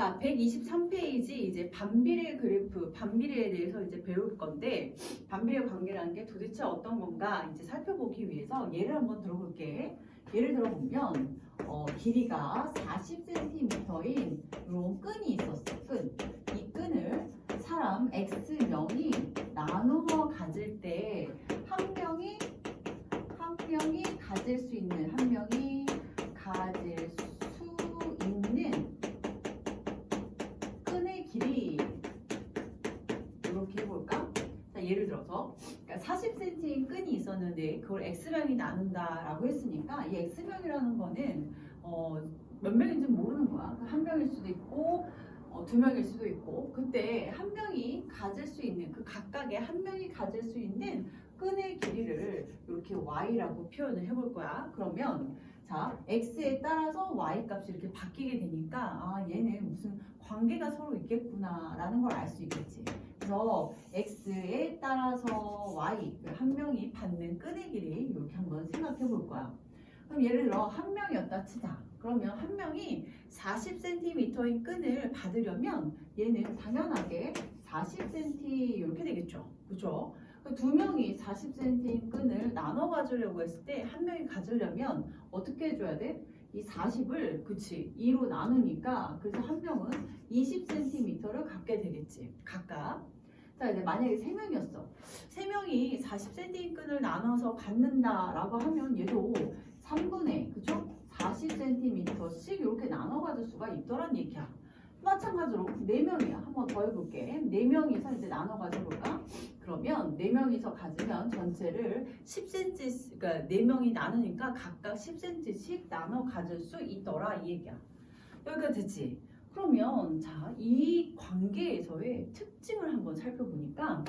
자, 123페이지 이제 반비례 그래프, 반비례에 대해서 이제 배울 건데 반비례 관계라는 게 도대체 어떤 건가 이제 살펴보기 위해서 예를 한번 들어볼게. 예를 들어보면 어, 길이가 40cm인 이런 끈이 있었어. 끈. 이 끈을 사람 X명이 나누어 가질 때 40cm인 끈이 있었는데 그걸 x명이 나눈다라고 했으니까 이 x명이라는 거는 어, 몇 명인지 모르는 거야. 그한 명일 수도 있고 어, 두 명일 수도 있고 그때 한 명이 가질 수 있는 그 각각의 한 명이 가질 수 있는 끈의 길이를 이렇게 y라고 표현을 해볼 거야. 그러면 자 x에 따라서 y 값이 이렇게 바뀌게 되니까 아 얘는 무슨 관계가 서로 있겠구나라는 걸 알 수 있겠지. 그래서 x에 따라서 y 그한 명이 받는 끈의 길이 이렇게 한번 생각해 볼 거야. 그럼 예를 들어 한 명이었다 치자. 그러면 한 명이 40cm인 끈을 받으려면 얘는 당연하게 40cm 이렇게 되겠죠. 그렇죠? 두 명이 40cm인 끈을 나눠 가지려고 했을 때 한 명이 가지려면 어떻게 해줘야 돼? 이 40을 그치 2로 나누니까 그래서 한 명은 20cm를 갖게 되겠지 각각 자 이제 만약에 세 명이었어. 세 명이 40cm 끈을 나눠서 갖는다라고 하면 얘도 3분의 그쵸? 40cm씩 이렇게 나눠 가질 수가 있더란 얘기야. 마찬가지로 네 명이야. 한번 더 해볼게. 네 명이서 이제 나눠 가져볼까? 그러면 네 명이서 가지면 전체를 10cm 그러니까 네 명이 나누니까 각각 10cm씩 나눠 가질 수 있더라 이 얘기야. 여기가 됐지? 그러면 자 이 관계에서의 특징을 한번 살펴보니까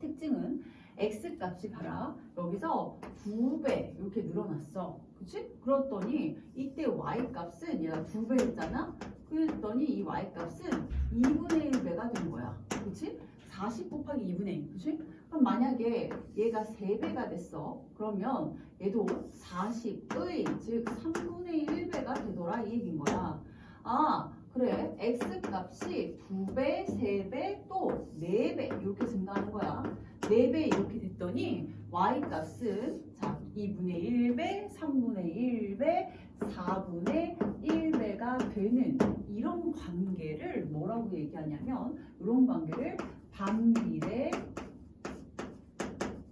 특징은 x 값이 봐라 여기서 두배 이렇게 늘어났어 그치? 그랬더니 이때 y 값은 얘가 두배 했잖아 그랬더니 이 y 값은 2분의 1배가 된 거야 그치? 40 곱하기 2분의 1 그치? 그럼 만약에 얘가 3배가 됐어 그러면 얘도 40의 즉 3분의 1배가 되더라 이 얘기인 거야 아 그래 x 값이 2배, 3배, 또 4배 이렇게 증가하는 거야 4배 이렇게 됐더니 y 값은 자 2분의 1배, 3분의 1배, 4분의 1배가 되는 이런 관계를 뭐라고 얘기하냐면 이런 관계를 반비례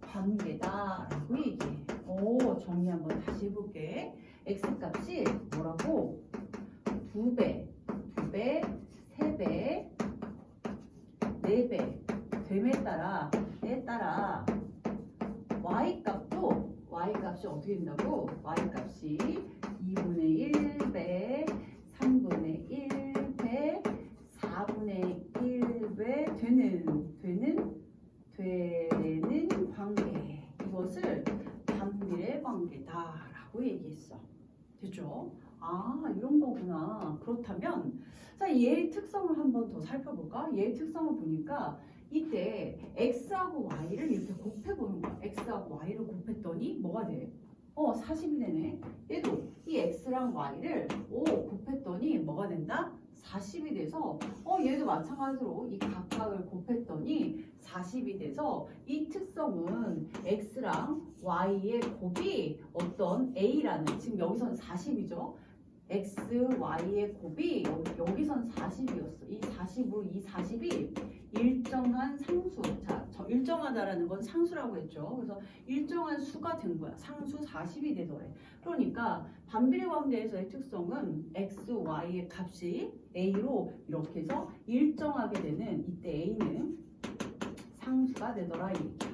관계다라고 얘기해. 오 정리 한번 다시 해볼게. x 값이 값이 어떻게 된다고? y 값이 2분의 1배, 3분의 1배, 4분의 1배 되는 되는 되는 관계 이것을 반비례 관계다라고 얘기했어. 됐죠? 아 이런 거구나. 그렇다면 자 얘의 특성을 한번 더 살펴볼까? 얘의 특성을 보니까 이때 x하고 y를 이렇게 곱해보는 거야. x하고 y를 곱했더니 뭐가 돼? 어 40이 되네. 얘도 이 x랑 y를 오 곱했더니 뭐가 된다? 40이 돼서 어 얘도 마찬가지로 이 각각을 곱했더니 40이 돼서 이 특성은 x랑 y의 곱이 어떤 a라는 지금 여기선 40이죠. X, y의 곱이 여기, 여기 선 40이었어. 이 40으로 이 40이 일정한 상수. 자, 저 일정하다라는 건 상수라고 했죠. 그래서 일정한 수가 된 거야. 상수 40이 되더래. 그러니까 반비례 관계에서의 특성은 x, y의 값이 a로 이렇게 해서 일정하게 되는 이때 a는 상수가 되더라 이 얘기야.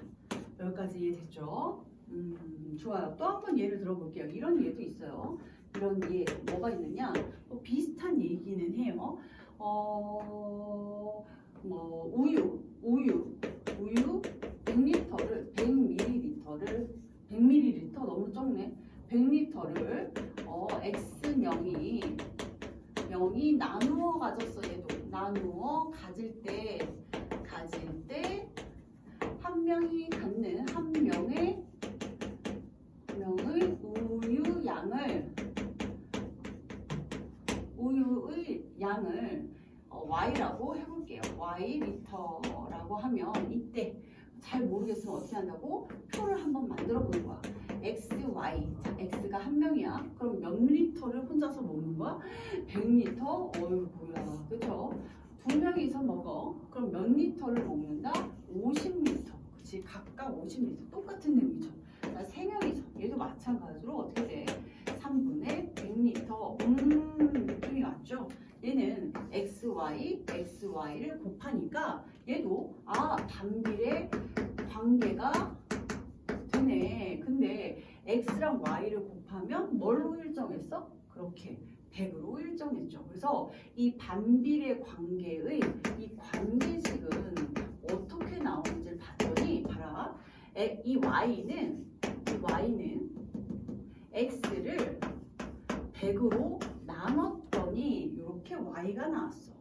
여기까지 이해됐죠? 음, 좋아요. 또 한 번 예를 들어볼게요. 이런 예도 있어요. 이런 예 뭐가 있느냐? 뭐 비슷한 얘기는 해요. 어, 뭐 우유, 우유, 우유 100리터를 100ml를 100ml 너무 적네. 100리터를 어, x 명이 명이 나누어 가졌어 얘도 나누어 가질 때 가질 때 한 명이 갖는 한 명의 명의 우유 양을 우유의 양을 어, y라고 해볼게요. y 리터라고 하면 이때 잘 모르겠으면 어떻게 한다고 표를 한번 만들어 보는 거야. x, y. 자, x가 한 명이야. 그럼 몇 리터를 혼자서 먹는 거야? 100리터? 어휴, 뭐야. 그쵸? 두 명이서 먹어. 그럼 몇 리터를 먹는다? 50리터. 그치? 각각 50리터. 똑같은 내용이죠. 자, 세 명이서. 얘도 마찬가지로 어떻게 돼? 3분의 100리터. 음, 느낌이 왔죠? 얘는 xy, 곱하니까 얘도 아, 반비례 관계가 되네. 근데 x랑 y를 곱하면 뭘로 일정했어? 그렇게 100으로 일정했죠. 그래서 이 반비례 관계의 이 관계식은 어떻게 나오는지를 봤더니 봐라. 에, 이 y는 이 y는 x를 100으로 나눴더니 이렇게 y가 나왔어.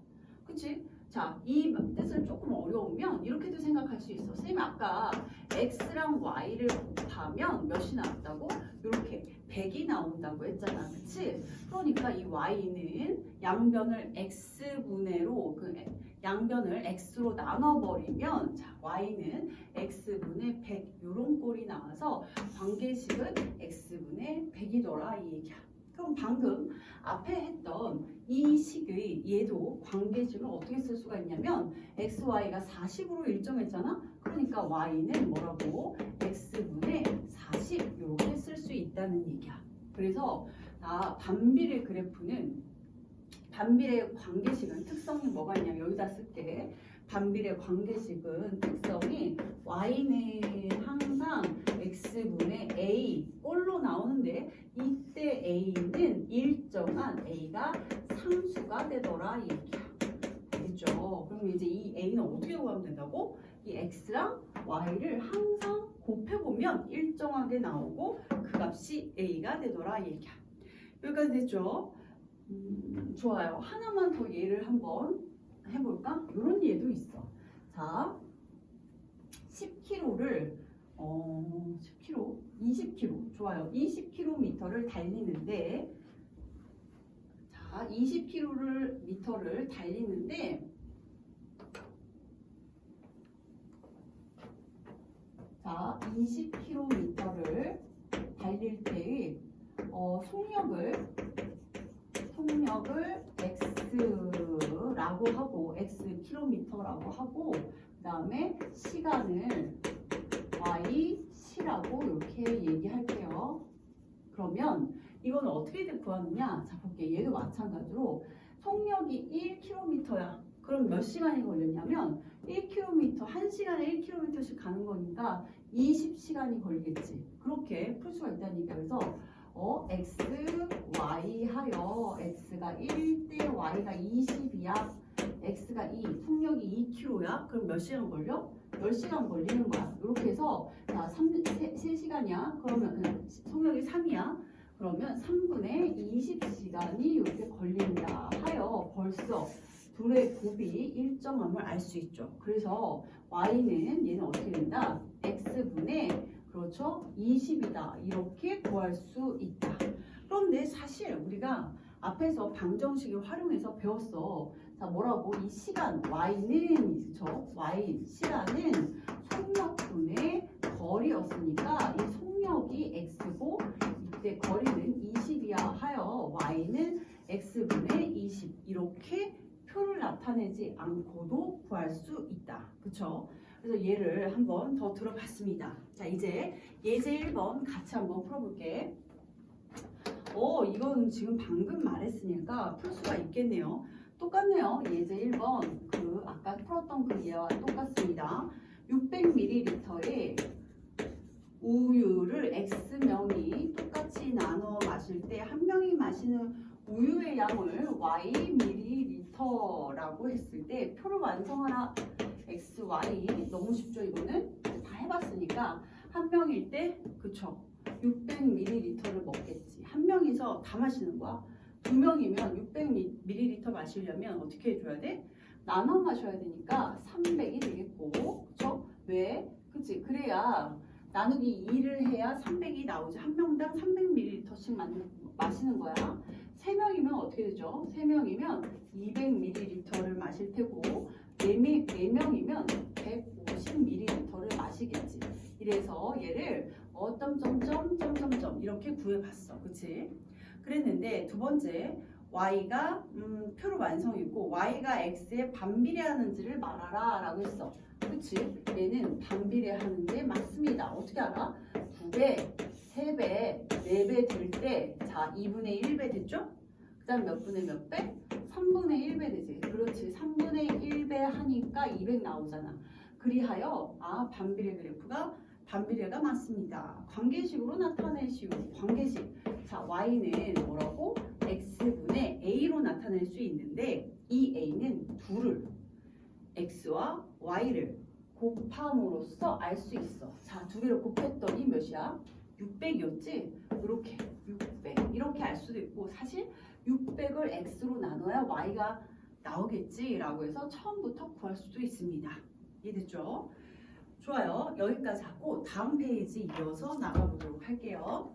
그치? 자, 이 뜻은 조금 어려우면 이렇게도 생각할 수 있어. 선생님 아까 x랑 y를 곱하면 몇이 나왔다고? 이렇게 100이 나온다고 했잖아. 그치? 그러니까 이 y는 양변을 x분의로 그 양변을 x로 나눠버리면 자, y는 x분의 100 이런 꼴이 나와서 관계식은 x분의 100이더라 이 얘기야. 그럼 방금 앞에 했던 이 식의 얘도 관계식을 어떻게 쓸 수가 있냐면 xy가 40으로 일정했잖아. 그러니까 y는 뭐라고 x분의 40 이렇게 쓸 수 있다는 얘기야. 그래서 나 반비례 그래프는 반비례 관계식은 특성이 뭐가 있냐면 여기다 쓸게. 반비례 관계식은 특성이 y는 항상 x분의 a 꼴로 나오는데 이때 a는 일정한 a가 상수가 되더라 이 얘기야. 알겠죠? 그럼 이제 이 a는 어떻게 구하면 된다고? 이 x랑 y를 항상 곱해보면 일정하게 나오고 그 값이 a가 되더라 이 얘기야. 여기까지 됐죠? 음, 좋아요. 하나만 더 예를 한번 해볼까? 이런 예도 있어. 자, 10km를 어, 10km, 20km 좋아요. 20km를 달리는데 자, 20km를 미터를 달리는데 자, 20km를 달릴 때의 어, 속력을 속력을 x라고 하고 x 킬로미터라고 하고 그 다음에 시간을 y c라고 이렇게 얘기할게요. 그러면 이건 어떻게 구하느냐? 자 볼게. 얘도 마찬가지로 속력이 1km야. 그럼 몇 시간이 걸렸냐면 1km, 1시간에 1km씩 가는 거니까 20시간이 걸리겠지. 그렇게 풀 수가 얘기야. 그래서 어, x, y 하여 x가 1대 y가 20이야. X가 2, 속력이 2km야. 그럼 몇 시간 걸려? 10시간 걸리는 거야. 이렇게 해서 자, 3, 3시간이야. 그러면 음, 속력이 3이야. 그러면 3분의 20시간이 이렇게 걸린다 하여 벌써 둘의 곱이 일정함을 알 수 있죠. 그래서 y는 얘는 어떻게 된다? x분의 그렇죠? 20이다. 이렇게 구할 수 있다. 그런데 사실 우리가 앞에서 방정식을 활용해서 배웠어. 자, 뭐라고? 이 시간 y는 그렇죠? y 시간은 속력분의 거리였으니까 이 속력이 x고 이때 거리는 20이야 하여 y는 x분의 20 이렇게 표를 나타내지 않고도 구할 수 있다. 그렇죠? 그래서 얘를 한번 더 들어봤습니다. 자, 이제 예제 1번 같이 한번 풀어볼게. 어, 이건 지금 방금 말했으니까 풀 수가 있겠네요. 똑같네요. 예제 1번 그 아까 풀었던 그 예와 똑같습니다. 600ml의 우유를 X명이 똑같이 나눠 마실 때 한 명이 마시는 우유의 양을 Y ml라고 했을 때 표를 완성하라. X, Y 너무 쉽죠 이거는? 다 해봤으니까 한 명일 때 그쵸. 600ml를 먹겠지. 한 명이서 다 마시는 거야 두 명이면 600ml 마시려면 어떻게 해줘야 돼? 나눠 마셔야 되니까 300이 되겠고 그쵸? 왜? 그치 그래야 나누기 2를 해야 300이 나오지 한 명당 300ml씩 마시는 거야 3명이면 어떻게 되죠? 3명이면 200ml를 마실 테고 4명, 4명이면 150ml를 마시겠지. 이래서 얘를 어떤 점점 점점점 이렇게 구해봤어. 그치? 그랬는데 두 번째 y가 음, 표를 완성했고 y가 x에 반비례하는지를 말하라 라고 했어. 그치? 얘는 반비례하는 게 맞습니다. 어떻게 알아? 9배, 3배, 4배 될 때, 자, 2분의 1배 됐죠? 그 다음 몇 분의 몇 배? 3분의 1배 되지. 그렇지. 3분의 1배 하니까 200 나오잖아. 그리하여, 아, 반비례 그래프가 반비례가 맞습니다. 관계식으로 나타내시오. 관계식. 자, y는 뭐라고? x분의 a로 나타낼 수 있는데, 이 a는 둘을 x와 y를 곱함으로써 알 수 있어. 자, 두 개를 곱했더니 몇이야? 600이었지? 이렇게 600 이렇게 알 수도 있고 사실 600을 x로 나눠야 y가 나오겠지라고 해서 처음부터 구할 수도 있습니다. 이해됐죠? 좋아요. 여기까지 하고 다음 페이지 이어서 나가보도록 할게요.